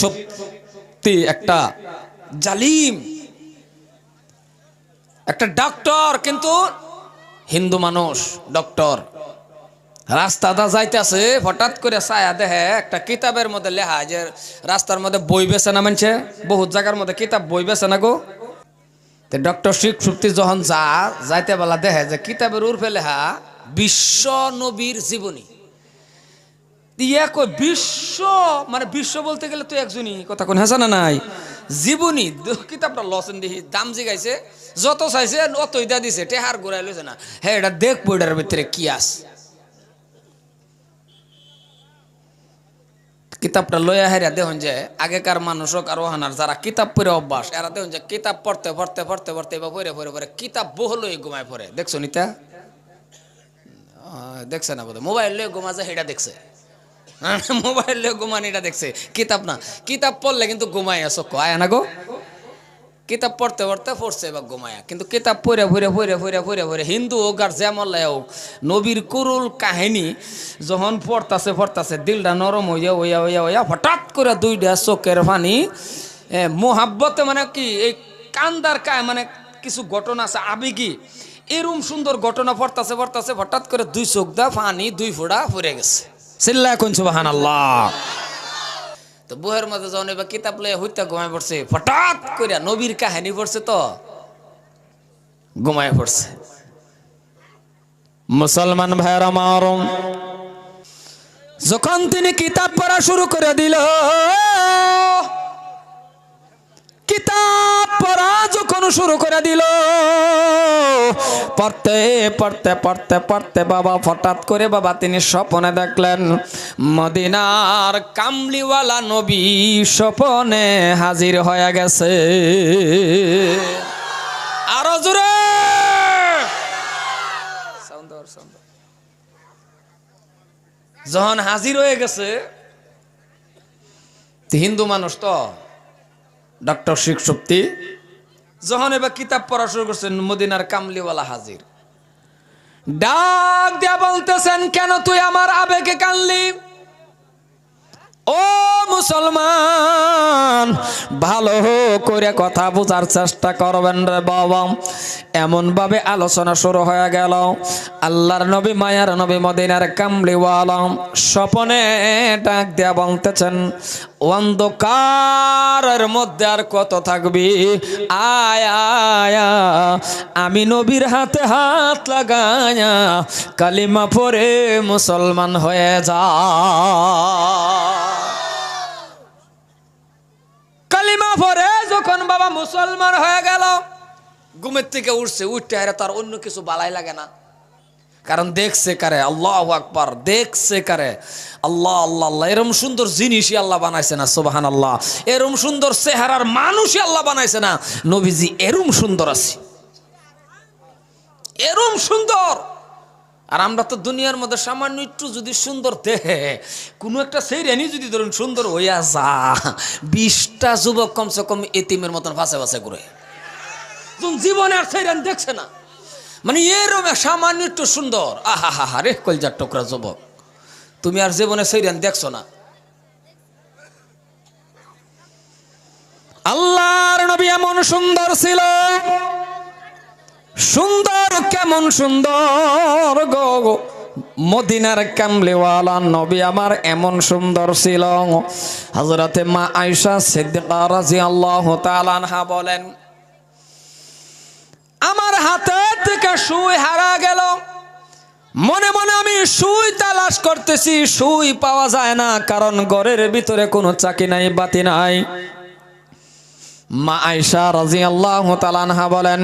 শক্তি একটা জালিম, একটা ডক্টর কিন্তু হিন্দু মানুষ, ডক্টর। রাস্তাটা যাইতেছে, হঠাৎ করে ছায়া দেখে একটা কিতাবের মধ্যে লেখা যে রাস্তার মধ্যে বই বেছে না মানছে। বহুত জায়গার মধ্যে কিতাব বই বেছে না গো। ডক্টর শিখ সুপ্তি যখন যা, যাইতে বেলা দেখে যে কিতাবের উর্ফে লেখা, বিশ্ব নবীর জীবনী। ইয়া বিশ্ব মানে বিশ্ব বলতে গেলে তো একজনই কথা কোন হাসা না নাই? জীবনী, দ- কিতাবটা লসেন দেখি দাম জিগাইছে, যত চাইছে, অত ইদা দিছে, টেহার ঘুরাই লইছে না। হ্যাঁ এটা দেখ বইটার ভিতরে কি আছে। কিতাবটা লইয়া হেরা দেখুন যে, আগেকার মানুষক আর ওহানার যারা কিতাব পড়ে অভ্যাস, এরা দেখুন যে কিতাব পড়তে পড়তে পড়তে পড়তে, এবার পড়ে পড়ে পড়ে কিতাব বহু লই ঘুমায় পড়ে। দেখছ নিতা? দেখছে না বোধ মোবাইল লয়ে ঘুমা যায় সেটা দেখছে। মোবাইল ঘুমান এটা দেখছে। কিতাব না। কিতাব পড়লে কিন্তু ঘুমায় আসো আয় না গো? কিতাব পড়তে পড়তে পড়ছে এবার ঘুমায়া। কিন্তু কিতাব পড়ে পড়ে পড়ে পড়ে পড়ে পড়ে। হিন্দু হোক আর যেমন হোক, নবীর কুরুল কাহিনী যখন পড়তাছে পড়তাছে, দিলটা নরম হইয়া হইয়া হইয়া হইয়া হঠাৎ করে দুইটা চোখের পানি মোহাব্বতে মানে কি, এই কান্দার কায় মানে কিছু ঘটনা আছে, আবেগী। এরম সুন্দর ঘটনা পড়তাছে পড়তাছে, হঠাৎ করে দুই চোখ দা পানি, দুই ফোড়া পড়ে গেছে। চিল্লা কোন সুবাহান আল্লাহ তো বইয়ের মধ্যে যখন এবার কিতাব লয়ে হইতে ঘুমায় পড়ছে হঠাৎ করে নবীর কাহিনী পড়ছে তো ঘুমায় পড়ছে। মুসলমান ভাইয়ের আমার যখন তিনি কিতাব পড়া শুরু করে দিল কিতাব যখন শুরু করে দিল? পড়তে পড়তে পড়তে পড়তে বাবা হঠাৎ করে বাবা তিনি স্বপ্নে দেখলেন, মদিনার কামলিওয়ালা নবী স্বপনে হাজির হয়ে গেছে। আরও জোরে। যখন হাজির হয়ে গেছে হিন্দু মানুষ তো, ডক্টর শিখ শক্তি যখন এবার কিতাব পড়া শুরু করছেন, মদিনার কামলিওয়ালা হাজির। ডাক দিয়া বলতেছেন, কেন তুই আমার আবেগে কানলি? ও মুসলমান, ভালো করে কথা বোঝার চেষ্টা করবেন রে বাবা। এমন ভাবে আলোচনা শুরু হয়ে গেল। আল্লাহর নবী, মায়ার নবী, মদিনার কামলিওয়ালা স্বপনে ডাক দিয়া বলতেছেন অন্ধকারের মধ্যে আর কত থাকবি? আয়। আমি নবীর হাতে হাত লাগায়া কালিমা পরে মুসলমান হয়ে যা। কালিমা পরে যখন বাবা মুসলমান হয়ে গেল, ঘুমের থেকে উঠছে উঠতে হারে তার অন্য কিছু বালাই লাগে না। কারণ দেখছে কারে? আল্লাহ আকবার, দেখছে কারে? আল্লাহ আল্লাহ আল্লাহ। এরম সুন্দর জিনিসই আল্লাহ বানাইছে না সোবাহান আল্লাহ এরম সুন্দর চেহারার মানুষই আল্লাহ বানাইছে না। নবীজি এরম সুন্দর আছে। এরম সুন্দর। আর আমরা তো দুনিয়ার মধ্যে সামান্য একটু যদি সুন্দর দেহে কোনো একটা সেই রেনি যদি ধরুন সুন্দর হইয়া যা, বিশটা যুবক কমসে কম এতিমের মতন ফাঁসে ফাঁসে যখন জীবনে আর সেই রেন দেখছে না। মানে এরম সামান্য একটু সুন্দর। আহা হা হা রে কলজার টুকরা যুবক। তুমি আর জীবনে সেই রেন দেখছ না। আল্লাহর নবী এমন সুন্দর ছিল। সুন্দর কেমন সুন্দর গো। মদিনার কামলিওয়ালা নবী আমার এমন সুন্দর ছিল। হজরতে মা আয়সা সিদ্দিকা রাদিয়াল্লাহু তাআলা আনহা বলেন, আমার হাতে থেকে সুই হারা গেল। মনে মনে আমি সুই তালাশ করতেছি, সুই পাওয়া যায় না, কারণ ঘরের ভিতরে কোনো চাকি নাই, বাতি নাই। মা আয়সা রাদিয়াল্লাহু তাআলা আনহা বলেন,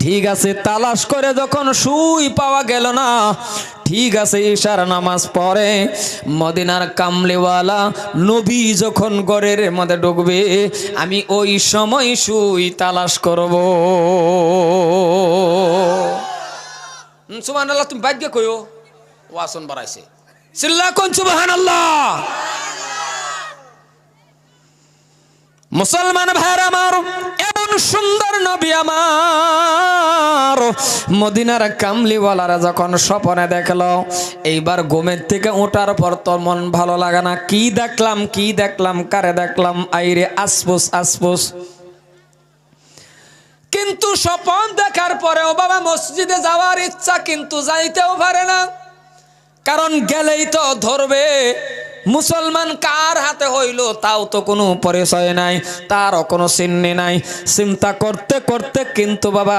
ঠিক আছে, তালাশ করে যখন সুই পাওয়া গেল না, ঠিক আছে, ঈশার নামাজ পড়ে, মদিনার কামলিওয়ালা নবী যখন ঘরের মধ্যে ঢুকবে, আমি ওই সময় সুই তালাশ করব। সুমান আল্লাহ তুমি ভাগ্য কইও। ওয়াসন বাড়াইছে। সিল্লা কোন সুবাহান আল্লাহ মুসলমান ভাইয়ের আমার, এমন সুন্দর নবী আমার। মদিনার কামলিওয়ালারা যখন স্বপনে দেখল, এইবার ঘুমের থেকে ওঠার পর তোর মন ভালো লাগে না। কি দেখলাম কি দেখলাম, কারে দেখলাম? আইরে আসপুস আসপুস কিন্তু স্বপন দেখার পরেও বাবা মসজিদে যাওয়ার ইচ্ছা কিন্তু যাইতেও পারে না। কারণ গেলেই তো ধরবে। মুসলমান কার হাতে হইল তাও তো কোনো পরিচয় নাই, তারও কোনো চিহ্নি নাই। চিন্তা করতে করতে কিন্তু বাবা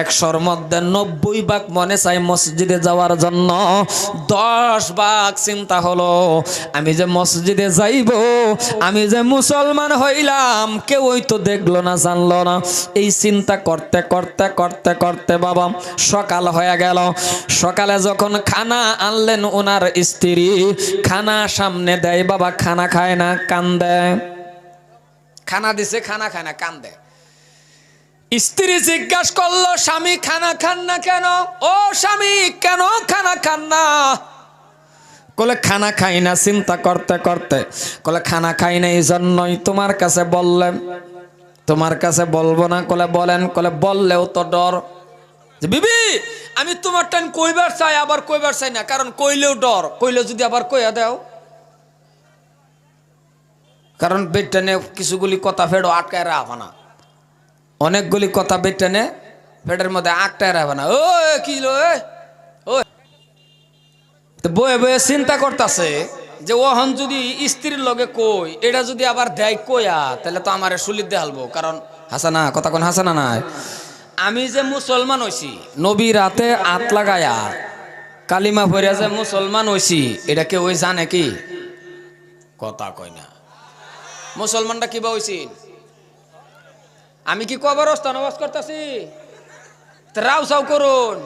একশোর মধ্যে নব্বই ভাগ মনে চাই মসজিদে যাওয়ার জন্য। দশ ভাগ চিন্তা হলো, আমি যে মসজিদে যাইব, আমি যে মুসলমান হইলাম, কেউই তো দেখল না, জানলো না। এই চিন্তা করতে করতে করতে করতে বাবা সকাল হয়ে গেল। সকালে যখন খানা আনলেন ওনার স্ত্রী, খানা সামনে দেয়, বাবা খানা খায় না কান দেয় খানা দিছে, খানা খায় না কান দেয় স্ত্রী জিজ্ঞাসা করল, স্বামী, খানা খান না কেন? ও স্বামী, কেন খানা খান না? কলে, খানা খাই না, চিন্তা করতে করতে। কলে, খানা খাই না এই জন্যই তোমার কাছে বললেন তোমার কাছে বলব না? কলে, বলেন। কলে, বললেও তো ডর। বিবি, আমি তোমার টাইম কইবার চাই, আবার কইবার চাই না। কারণ কইলেও ডর। কইলেও যদি আবার কইয়া দাও। কারণ বেটানে কিছুগুলি কথা ফেড়ো আটকায় রাখা না। অনেকগুলি কথা বেটানে ফেডের মধ্যে আটকায় রাখা না। ও কি তো বয়ে বয়ে চিন্তা করতেছে যে ওহন যদি স্ত্রীর লগে কই, এটা যদি আবার দেয় কইয়া, তাহলে তো আমার সুলিত দেখালবো কারণ হাসানা, কথা কোন হাসানা নাই। আমি যে মুসলমান হইছি, নবী রাতে আত লাগায়া কালিমা ভরিয়া যে মুসলমান হইছি, এটা কেউ জানে কি? কথা কই না। মুসলমানটা কিবা হইছি আমি কি কবর স্তনবাস করতেছি? রাও সাউ করুন।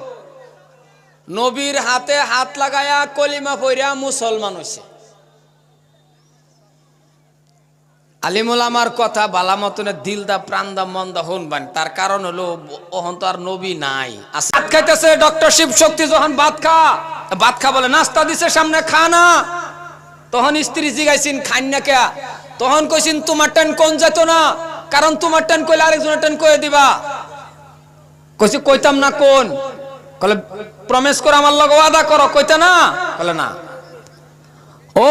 নবীর হাতে হাত লাগায়া কলিমা পইরা মুসলমান হইছে। আলিমুল আমার কথা বালা মতনে দিল দা, প্রাণ দা, মন দা শুনবান তার কারণ হলো, ওহন তো আর নবী নাই। ভাত খাইতেছে ডক্টর শিব শক্তি যখন ভাত খা। ভাত খা বলে, নাস্তা দিছে সামনে, খা না। তখন স্ত্রী জিগাইছিন খান না কে? তখন কইছিন, তোমার টান কোন যেত না? কারণ তোমার টান কইলে আরেকজনের টান কয়ে দিবা। কইছি, কইতাম না কোন? কলে প্রমিস করে, আমার লগে ওয়াদা করো। কইতে না? কলে না। ও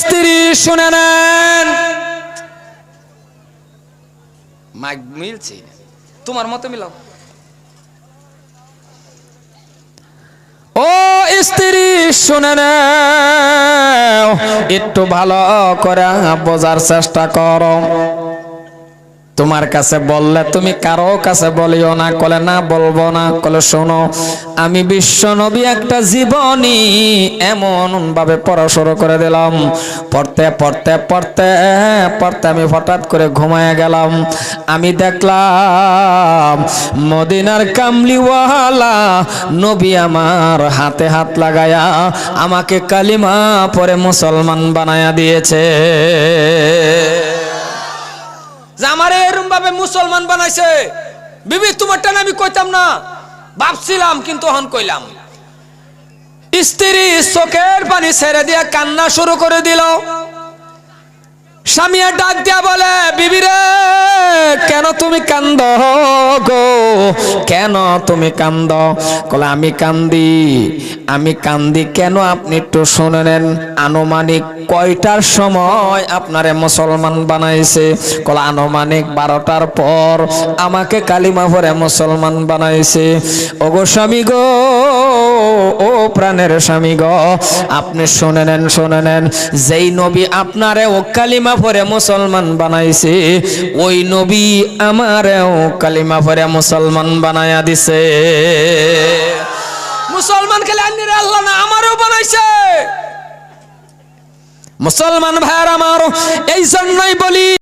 স্ত্রী, শুনে নেন। মাইক মিলছে? তোমার মতো মিলাও ও স্ত্রী শুনে নাও একটু ভালো করে বোঝার চেষ্টা করো। তোমার কাছে বললে তুমি কারও কাছে বলিও না, কলে না বলব না, কলে শোনো, আমি বিশ্ব নবী একটা জীবনী এমন ভাবে পড়া শুরু করে দিলাম। পড়তে পড়তে পড়তে পড়তে আমি হঠাৎ করে ঘুমায় গেলাম। আমি দেখলাম মদিনার কামলিওয়ালা নবী আমার হাতে হাত লাগায়া আমাকে কালিমা পরে মুসলমান বানায়া দিয়েছে। যে আমার এরম ভাবে মুসলমান বানাইছে? বিবি, তোমার টানে আমি কইতাম না। ভাবছিলাম, কিন্তু হন কইলাম। স্ত্রী চোখের পানি ছেড়ে দিয়ে কান্না শুরু করে দিল। স্বামীর ডাক দিয়া বলে, বিবি রে, কেন তুমি কান্দ গো? কেন তুমি কান্দ? কলে আমি কান্দি আমি কান্দি কেন আপনি একটু শুনে নেন। আনুমানিক কয়টার সময় আপনারে মুসলমান বানাইছে? কলে আনুমানিক বারোটার পর আমাকে কালিমা ভরে মুসলমান বানাইছে। ওগো স্বামী গো ও প্রাণের স্বামী গো, আপনি শুনে নেন শুনে নেন। যেই নবী আপনারে ও কালিমা পরে মুসলমান বানাইছে, ওই নবী আমারেও কালিমা পরে মুসলমান বানায়া দিছে। মুসলমান খেলে আন্যের আল্লাহ না, আমারও বানাইছে। মুসলমান ভাইয়ার আমার এই জন্যই বলি